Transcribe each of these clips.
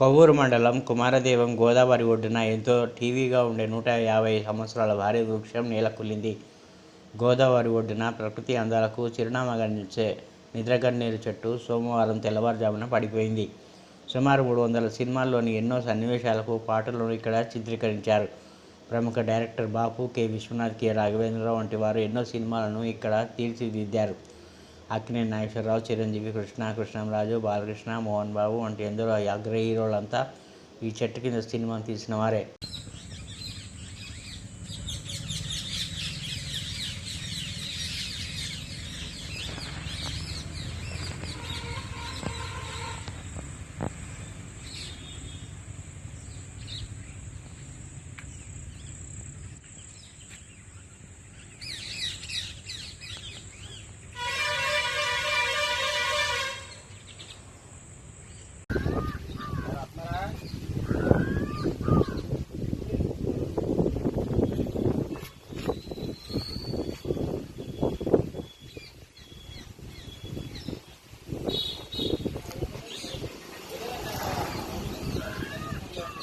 కొవ్వూరు మండలం కుమారదేవం గోదావరి ఒడ్డున ఎంతో టీవీగా ఉండే నూట యాభై సంవత్సరాల భారీ వృక్షం నేలకొల్లింది. గోదావరి ఒడ్డున ప్రకృతి అందాలకు చిరునామాగా నిలిచే నిద్రగన్నేరు చెట్టు సోమవారం తెల్లవారుజామున పడిపోయింది. సుమారు మూడు వందల సినిమాల్లోని ఎన్నో సన్నివేశాలకు పాటలను ఇక్కడ చిత్రీకరించారు. ప్రముఖ director Bapu K. Viswanath K. Raghavendra Rao వంటి వారు ఎన్నో సినిమాలను ఇక్కడ తీర్చిదిద్దారు. అక్కినే నాగేశ్వరరావు చిరంజీవి కృష్ణ కృష్ణంరాజు బాలకృష్ణ మోహన్ బాబు వంటి ఎందరో అగ్ర హీరోలంతా ఈ చెట్టు కింద సినిమాను తీసిన వారే.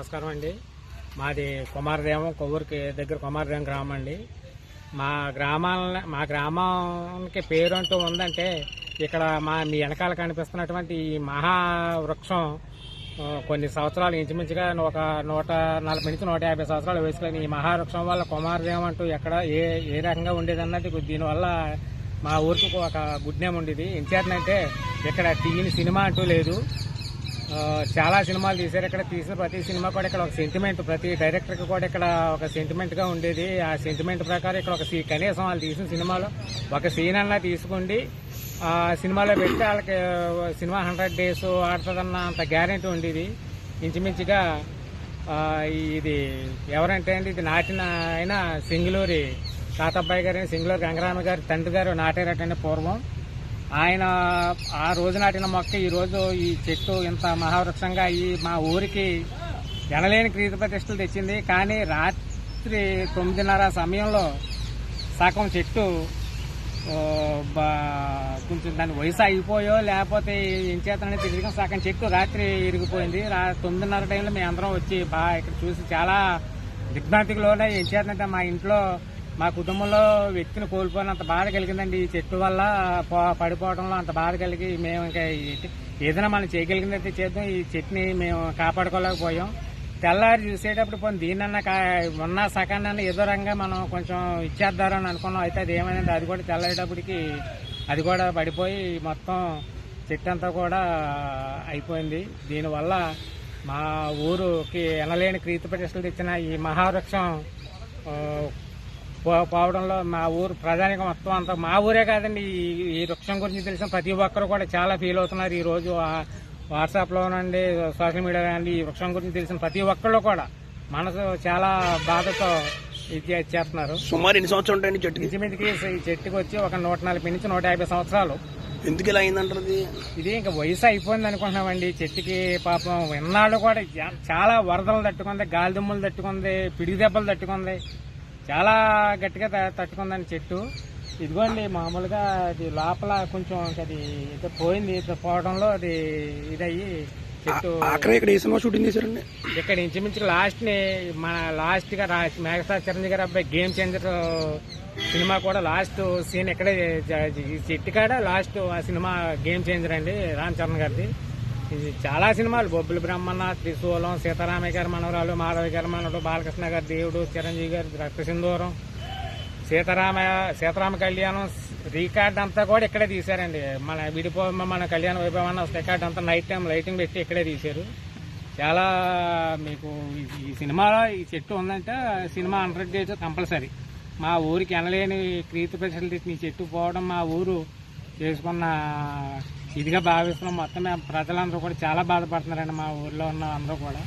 నమస్కారం అండి. మాది కుమారదేవం కొవ్వూరికి దగ్గర కుమారదేవం గ్రామం అండి. మా గ్రామాల మా గ్రామానికి పేరు అంటూ ఉందంటే ఇక్కడ మా మీ వెనకాల కనిపిస్తున్నటువంటి ఈ మహావృక్షం కొన్ని సంవత్సరాలు ఇంచుమించుగా ఒక నూట నలభై నుంచి నూట యాభై సంవత్సరాలు వేసుకొని ఈ మహావృక్షం వల్ల కుమారదేవం అంటూ ఎక్కడ ఏ ఏ రకంగా ఉండేది అన్నది దీనివల్ల మా ఊరికి ఒక గుడ్ నేమ్ ఉండేది. ఎంచేతనంటే ఇక్కడ తీయని సినిమా అంటూ లేదు. చాలా సినిమాలు తీశారు. ఇక్కడ తీసిన ప్రతి సినిమా కూడా ఇక్కడ ఒక సెంటిమెంట్ ప్రతి డైరెక్టర్కి కూడా ఇక్కడ ఒక సెంటిమెంట్గా ఉండేది. ఆ సెంటిమెంట్ ప్రకారం ఇక్కడ ఒక సీ- కనీసం వాళ్ళు తీసిన సినిమాలో ఒక సీన్ అన్నా తీసుకోండి ఆ సినిమాలో పెడితే వాళ్ళకి సినిమా హండ్రెడ్ డేస్ ఆడుతుందన్న అంత గ్యారెంటీ ఉండేది. ఇంచుమించుగా ఇది ఎవరంటే అండి ఇది నాటిన ఆయన సింగులూరి తాతబ్బాయి గారు సింగులూరి గంగరామ గారి తండ్రి గారు నాటారటండి పూర్వం. ఆయన ఆ రోజు నాటిన మొక్క ఈరోజు ఈ చెట్టు ఇంత మహావృక్షంగా ఈ మా ఊరికి ఎనలేని క్రీతు ప్రతిష్టలు తెచ్చింది. కానీ రాత్రి తొమ్మిదిన్నర సమయంలో సగం చెట్టు బా- కొంచెం దాని వయసు అయిపోయో లేకపోతే ఏం చేతనని తెలియక సగం చెట్టు రాత్రి ఇరిగిపోయింది. రా తొమ్మిదిన్నర టైంలో మేము అందరం వచ్చి బాగా ఇక్కడ చూసి చాలా దిగ్భ్రాంతికి లోనే ఏం చేతనంటే మా ఇంట్లో మా కుటుంబంలో వ్యక్తిని కోల్పోయినంత బాధ కలిగిందండి. ఈ చెట్టు వల్ల పడిపోవడంలో అంత బాధ కలిగి మేము ఇంకా ఏదైనా మనం చేయగలిగిందైతే చేద్దాం. ఈ చెట్టుని మేము కాపాడుకోలేకపోయాం. తెల్లారి చూసేటప్పుడు పోనీ దీన్నన్నా ఉన్న సకాన్ని ఏదో రంగా మనం కొంచెం ఇచ్చేద్దారని అనుకున్నాం. అయితే అది ఏమైందంటే అది కూడా తెల్లారేటప్పటికి అది కూడా పడిపోయి మొత్తం చెట్టు అంతా కూడా అయిపోయింది. దీనివల్ల మా ఊరుకి ఎనలేని క్రీతి ప్రతిష్టలు తెచ్చిన ఈ మహావృక్షం పోవడంలో మా ఊరు ప్రధానిక మొత్తం అంతా మా ఊరే కాదండి. ఈ- వృక్షం గురించి తెలిసిన ప్రతి ఒక్కరు కూడా చాలా ఫీల్ అవుతున్నారు. ఈ రోజు ఆ- వాట్సాప్లో నుండి సోషల్ మీడియా నుండి ఈ వృక్షం గురించి తెలిసిన ప్రతి ఒక్కళ్ళు కూడా మనసు చాలా బాధతో ఇది చేస్తున్నారు. సుమారు ఎన్ని సంవత్సరాలు ఉంటాయండి చెట్టుకి? ఇంచుమించుకి ఈ చెట్టుకి వచ్చి ఒక నూట నలభై నుంచి నూట యాభై సంవత్సరాలు. ఎందుకు ఇలా అయిందంటారు ఇది ఇంకా వయసు అయిపోయింది అనుకుంటున్నామండి. చెట్టుకి పాపం ఎన్నాళ్ళు కూడా చాలా వరదలు తట్టుకుంది గాలి దుమ్ములు తట్టుకుంది పిడిగి దెబ్బలు తట్టుకుంది. చాలా గట్టిగా తట్టుకుందండి చెట్టు. ఇదిగోండి మామూలుగా అది లోపల కొంచెం అది ఏదో పోయింది పోవడంలో అది ఇదయ్యి చెట్టు ఆఖరి ఇక్కడ ఏ సినిమా షూటింగ్ చేశారండి? ఇక్కడ ఇంచుమించు లాస్ట్ని మన లాస్ట్గా రా- మెగాస్టార్ చిరంజీవి గారి అబ్బాయి గేమ్ చేంజర్ సినిమా కూడా లాస్ట్ సీన్ ఇక్కడే చెట్టు కాడ లాస్ట్ ఆ సినిమా గేమ్ చేంజర్ అండి రామ్ చరణ్ గారిది. ఇది చాలా సినిమాలు. బొబ్బుల బ్రహ్మన్న త్రిశూలం సీతారామయ్య గారి మనవరాలు మాధవి గారి మనవడు బాలకృష్ణ గారి దేవుడు చిరంజీవి గారి రక్త సింధూరం సీతారామ సీతారామ కళ్యాణం రికార్డ్ అంతా కూడా ఇక్కడే తీశారండి. మన విడిపో మన కళ్యాణ వైభవం రికార్డ్ అంతా నైట్ టైం లైటింగ్ పెట్టి ఇక్కడే తీశారు. చాలా మీకు ఈ- సినిమాలో ఈ చెట్టు ఉందంటే సినిమా హండ్రెడ్ డేస్ కంపల్సరీ. మా ఊరికి ఎనలేని క్రీతి ఫెసిలిటీస్ ఈ చెట్టు పోవడం మా ఊరు చేసుకున్న ఇదిగా భావిస్తున్నాం. మొత్తం ప్రజలందరూ కూడా చాలా బాధపడుతున్నారండి మా ఊర్లో ఉన్న అందరూ కూడా.